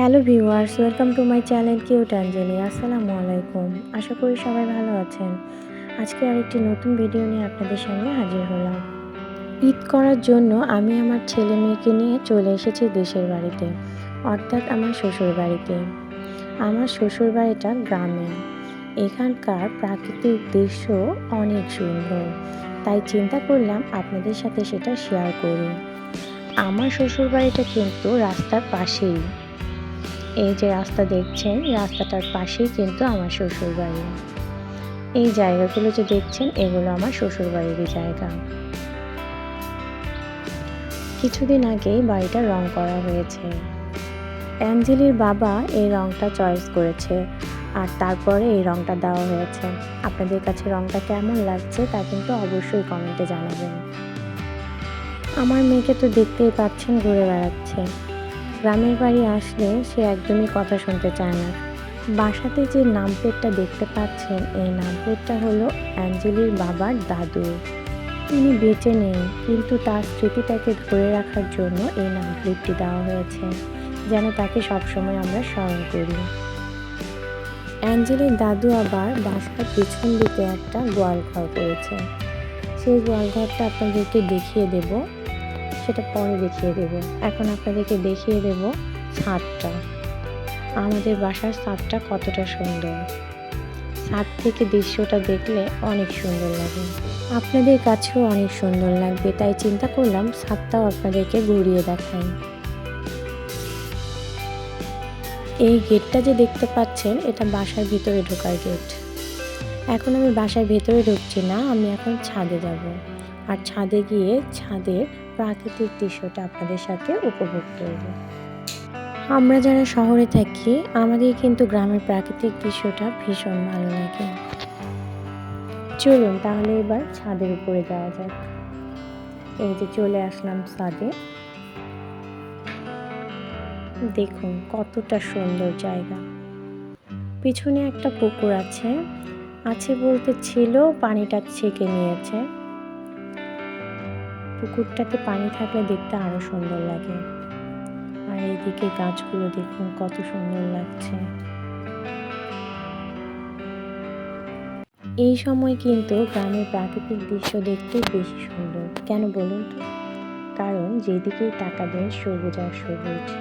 Hello viewers, welcome to my channel cute Angeli আসসালামু আলাইকুম। আশা করি সবাই ভালো আছেন। আজকে আরেকটি নতুন ভিডিও নিয়ে আপনাদের সামনে হাজির হলাম। ঈদ করার জন্য আমি আমার ছেলে মেয়েকে নিয়ে চলে এসেছি দেশের বাড়িতে, অর্থাৎ আমার শ্বশুর বাড়িতে। আমার শ্বশুর বাড়িটা গ্রামে। এখানকার প্রাকৃতিক দৃশ্য অনেক সুন্দর। তাই চিন্তা করলাম আপনাদের সাথে সেটা শেয়ার করি। আমার শ্বশুর বাড়িটা কিন্তু রাস্তার পাশেই। এই যে রাস্তা দেখছেন, রাস্তাটার পাশেই কিন্তু আমার শ্বশুর বাড়ি এই জায়গাগুলো যে দেখছেন, এগুলো আমার শ্বশুর বাড়িরই জায়গা। কিছুদিন আগেই বাড়িটা রং করা হয়েছে। অ্যাঞ্জেলির বাবা এই রংটা চয়েস করেছে আর তারপরে এই রংটা দেওয়া হয়েছে। আপনাদের কাছে রংটা কেমন লাগছে তা কিন্তু অবশ্যই কমেন্টে জানাবেন। আমার মেয়েকে তো দেখতেই পাচ্ছেন, ঘুরে বেড়াচ্ছে। গ্রামের বাড়ি আসলে সে একদমই কথা শুনতে চায় না। বাসাতে যে নাম প্লেটটা দেখতে পাচ্ছেন, এই নাম প্লেটটা হলো অ্যাঞ্জেলির বাবার দাদু। তিনি বেঁচে নেই, কিন্তু তার স্মৃতিটাকে ধরে রাখার জন্য এই নাম প্লেটটি দেওয়া হয়েছে, যেন তাকে সবসময় আমরা স্মরণ করি। অ্যাঞ্জেলির দাদু আবার বাসার পিছন দিকে একটা গোয়াল ঘর করেছে। সেই গোয়াল ঘরটা আপনাদেরকে দেখিয়ে দেব। সেটা পরে দেখিয়ে দেব। এখন আপনাদেরকে দেখিয়ে দেব ছাদটা আমাদের বাসার ছাদটা কতটা সুন্দর। ছাদ থেকে দৃশ্যটা দেখলে অনেক সুন্দর লাগে। আপনাদের কাছেও অনেক সুন্দর লাগবে, তাই চিন্তা করলাম ছাদটাও আপনাদেরকে ঘুরিয়ে দেখাই। এই গেটটা যে দেখতে পাচ্ছেন, এটা বাসার ভিতরে ঢোকার গেট। এখন আমি বাসার ভেতরে ঢুকছি না, আমি এখন ছাদে যাব। আর ছাদে গিয়ে ছাদের প্রাকৃতিক দৃশ্যটা আপনাদের সাথে উপভোগ করব। আমরা যারা শহরে থাকি, আমাদের কিন্তু গ্রামের প্রাকৃতিক দৃশ্যটা ভীষণ ভালো লাগে। চলুন তাহলে এবার ছাদের উপরে যাওয়া যাক। এই যে চলে আসলাম ছাদে। দেখুন কতটা সুন্দর জায়গা। পিছনে একটা পুকুর আছে। আছে বলতে ছিল পানিটা ছেঁকে নিয়েছে। পুকুরটাতে পানি থাকলে দেখতে আরও সুন্দর লাগে। আর এইদিকে গাছগুলো দেখুন, কত সুন্দর লাগছে। এই সময় কিন্তু গ্রামের প্রাকৃতিক দৃশ্য দেখতে বেশি সুন্দর। কেন বলুন তো? কারণ যেদিকেই তাকাবেন সবুজ আর সবুজ।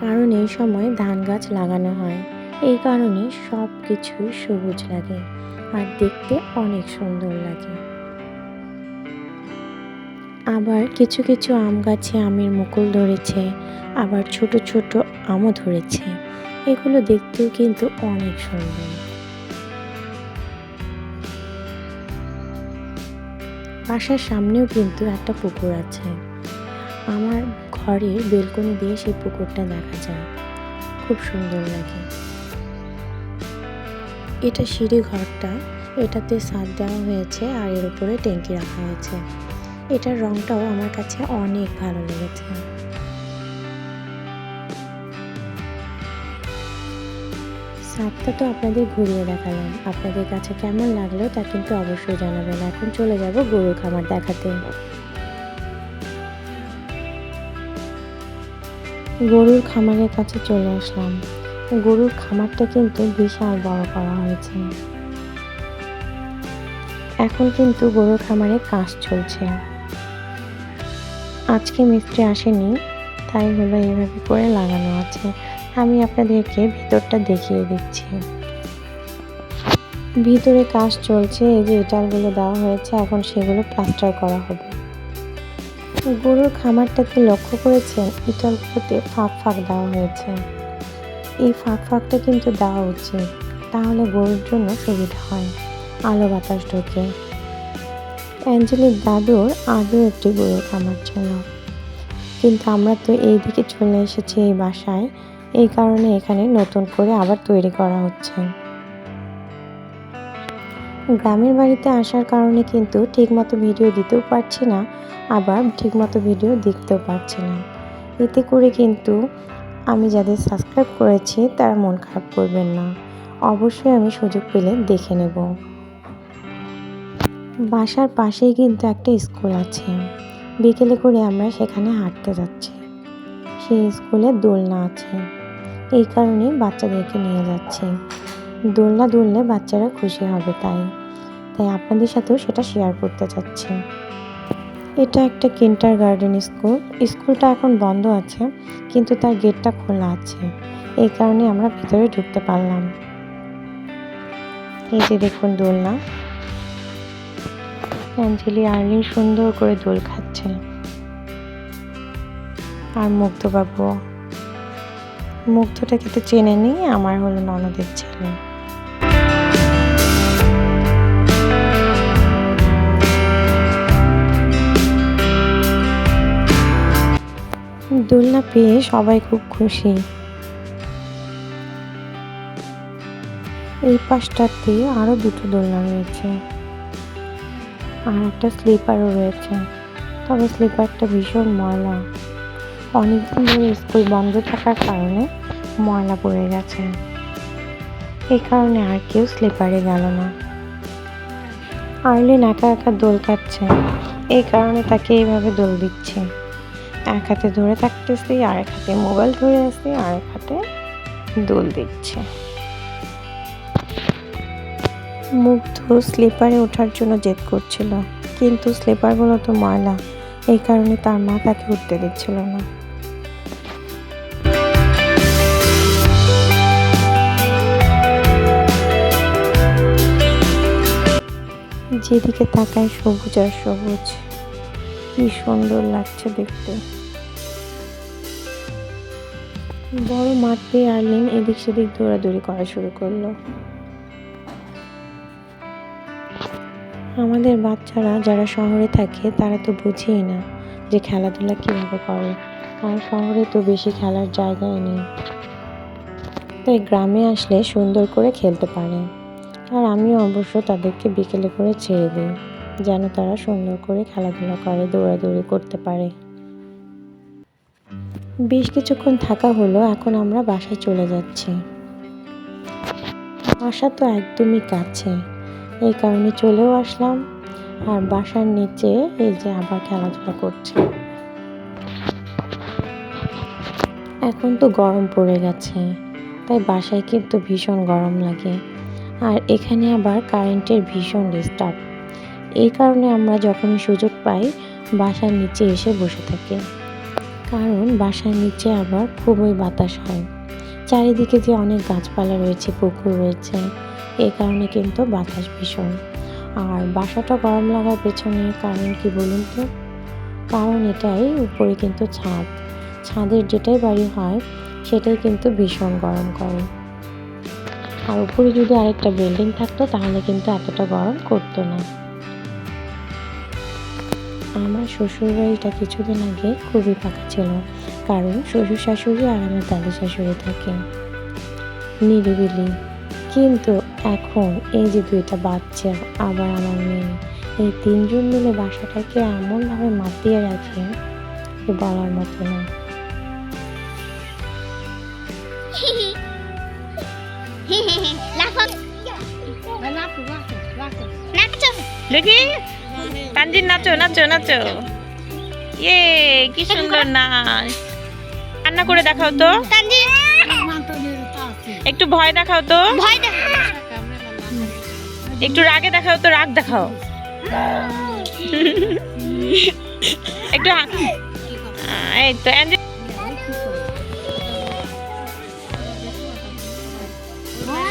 কারণ এই সময় ধান গাছ লাগানো হয়। এই কারণে সব কিছুই সবুজ লাগে। আর দেখতে অনেক সুন্দর লাগে। আবার কিছু কিছু আম গাছে আমের মুকুল ধরেছে, আবার ছোট ছোট আমও ধরেছে। এগুলো দেখতেও কিন্তু অনেক সুন্দর। বাসার সামনেও কিন্তু একটা পুকুর আছে। আমার ঘরের বেলকনি দিয়ে সেই পুকুরটা দেখা যায়। খুব সুন্দর লাগে। এটা সিঁড়ি ঘরটা। এটাতে সাদ দেওয়া হয়েছে আর এর উপরে ট্যাঙ্কি রাখা হয়েছে এটার রংটাও আমার কাছে অনেক ভালো লেগেছে। ছাদটা তো আপনাদের ঘুরিয়ে দেখালাম। আপনাদের কাছে কেমন লাগল তা কিন্তু অবশ্যই জানাবেন। এখন চলে যাব গরুর খামার দেখাতে। গরুর খামারের কাছে চলে আসলাম। গরুর খামারটা কিন্তু বিশাল বড় করা হয়েছে। এখন কিন্তু গরুর খামারে কাজ চলছে। আজকে মিস্ত্রি আসেনি, তাই হলো এইভাবে করে লাগানো আছে। আমি আপনাদেরকে ভিতরটা দেখিয়ে দিচ্ছি। ভিতরে কাজ চলছে, এই যে ইটালগুলো দেওয়া হয়েছে, এখন সেগুলো প্লাস্টার করা হবে। গরুর খামারটাকে লক্ষ্য করেছেন? ইটালগুলোতে ফাঁক ফাঁক দেওয়া হয়েছে। এই ফাঁক ফাঁকটা কিন্তু দেওয়া উচিত, তাহলে গরুর জন্য সুবিধা হয়। আলো বাতাস ঢোকে। অ্যাঞ্জেলির দাদুর আগে একটি গরুর খামার ছিল। কিন্তু আমরা তো এই দিকে চলে এসেছি এই বাসায়, এই কারণে এখানে নতুন করে আবার তৈরি করা হচ্ছে। গ্রামের বাড়িতে আসার কারণে কিন্তু ঠিকমতো ভিডিও দিতেও পারছি না, আবার ঠিকমতো ভিডিও দেখতেও পারছি না। এতে করে কিন্তু আমি যাদের সাবস্ক্রাইব করেছি তারা মন খারাপ করবেন না। অবশ্যই আমি সুযোগ পেলে দেখে নেব। বাসার পাশেই কিন্তু একটা স্কুল আছে। বিকেলে করে আমরা সেখানে হাঁটতে যাচ্ছি। সেই স্কুলে দোলনা আছে। এই কারণে বাচ্চাদেরকে নিয়ে যাচ্ছি। দোলনা দুললে বাচ্চারা খুশি হবে তাই। তাই আপনাদের সাথেও সেটা শেয়ার করতে চাচ্ছি। এটা একটা কিন্টার গার্ডেন স্কুল স্কুলটা এখন বন্ধ আছে, কিন্তু তার গেটটা খোলা আছে। এই কারণে আমরা ভিতরে ঢুকতে পারলাম। এই যে দেখুন দোলনা। অ্যাঞ্জেলি আর্লিন সুন্দর করে দোল খাচ্ছে আর মুগ্ধ বাবু মুগ্ধটাকে তো চেনে নি আমার হলো ননদের ছেলে। দোলনা পেয়ে সবাই খুব খুশি। এই পাশটাতে আরও দুটো দোলনা রয়েছে। আর একটা স্লিপারও রয়েছে। তবে স্লিপারটা ভীষণ ময়লা। অনেকদিন ধরে স্কুল বন্ধ থাকার কারণে ময়লা পড়ে গেছে। এই কারণে আর কেউ স্লিপারে গেল না। আর্লিন একা একা দোল কাটছে। এই কারণে তাকে এইভাবে দোল দিচ্ছে। এক হাতে ধরে থাকতেছি আর এক হাতে মোবাইল ধরে আসছি আর এক হাতে দোল দিচ্ছে। মুগ্ধ স্লিপারে ওঠার জন্য জেদ করছিল। কিন্তু স্লিপারগুলো তো ময়লা। এই কারণে তার মা তাকে উঠতে দিচ্ছিল না। যেদিকে তাকায় সবুজ আর সবুজ। কি সুন্দর লাগছে দেখতে। বড় মাঠ পেয়ে আর্লিন এদিক সেদিক দৌড়াদৌড়ি করা শুরু করল। আমাদের বাচ্চারা যারা শহরে থাকে, তারা তো বুঝেই না যে খেলাধুলা কীভাবে করে। কারণ শহরে তো বেশি খেলার জায়গায় নেই। তাই গ্রামে আসলে সুন্দর করে খেলতে পারে। আর আমিও অবশ্য তাদেরকে বিকেলে করে ছেড়ে দিই, যেন তারা সুন্দর করে খেলাধুলা করে, দৌড়াদৌড়ি করতে পারে। বেশ কিছুক্ষণ থাকা হলো, এখন আমরা বাসায় চলে যাচ্ছি। বাসা তো একদমই কাছে। এই কারণে চলেও আসলাম। আর বাসার নিচে এই যে আবার খেলাধুলা করছে। এখন তো গরম পড়ে গেছে, তাই বাসায় কিন্তু ভীষণ গরম লাগে। আর এখানে আবার কারেন্টের ভীষণ ডিস্টার্ব। এই কারণে আমরা যখনই সুযোগ পাই, বাসার নিচে এসে বসে থাকি। কারণ বাসার নিচে আবার খুবই বাতাস হয়। চারিদিকে যে অনেক গাছপালা রয়েছে, পুকুর রয়েছে এই কারণে কিন্তু বাতাস ভীষণ। আর বাসাটা গরম লাগার পেছনে কারণ কি বলুন তো? কারণ এটাই উপরে কিন্তু ছাদ। ছাদের যেটাই বাড়ি হয়, সেটাই কিন্তু ভীষণ গরম করে। আর উপরে যদি আরেকটা বিল্ডিং থাকতো, তাহলে কিন্তু এতটা গরম করতো না। আমার শ্বশুর বাড়িটা কিছুদিন আগে খুবই ফাঁকা ছিল, কারণ শ্বশুর শাশুড়ি আর আমার দাদু শাশুড়ি থাকে। নিরিবিলি। কিন্তু এখন এই যে দুইটা বাচ্চা আবার আমার মেয়ে এই তিনজন মিলে বাসাটাকে এমনভাবে মাতিয়ে রাখে যে বলার মতো না। দেখি? তানজিন নাচো নাচো নাচো। ইয়ে কি সুন্দর নাচ। রান্না করে দেখাও তো। একটু ভয় দেখাও তো। একটু রাগে দেখাও তো, রাগ দেখাও। একটু এই তো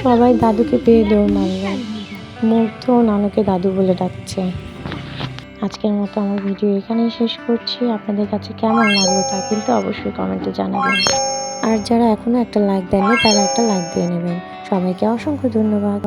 সবাই দাদুকে পেয়ে দৌড় মারল। মুগ্ধ নানুকে দাদু বলে ডাকছে। আজকের মতো আমার ভিডিও এখানেই শেষ করছি। আপনাদের কাছে কেমন লাগল তা কিন্তু অবশ্যই কমেন্টে জানাবেন। আর যারা এখনও একটা লাইক দেননি, তারা একটা লাইক দিয়ে নেবেন। সবাইকে অসংখ্য ধন্যবাদ।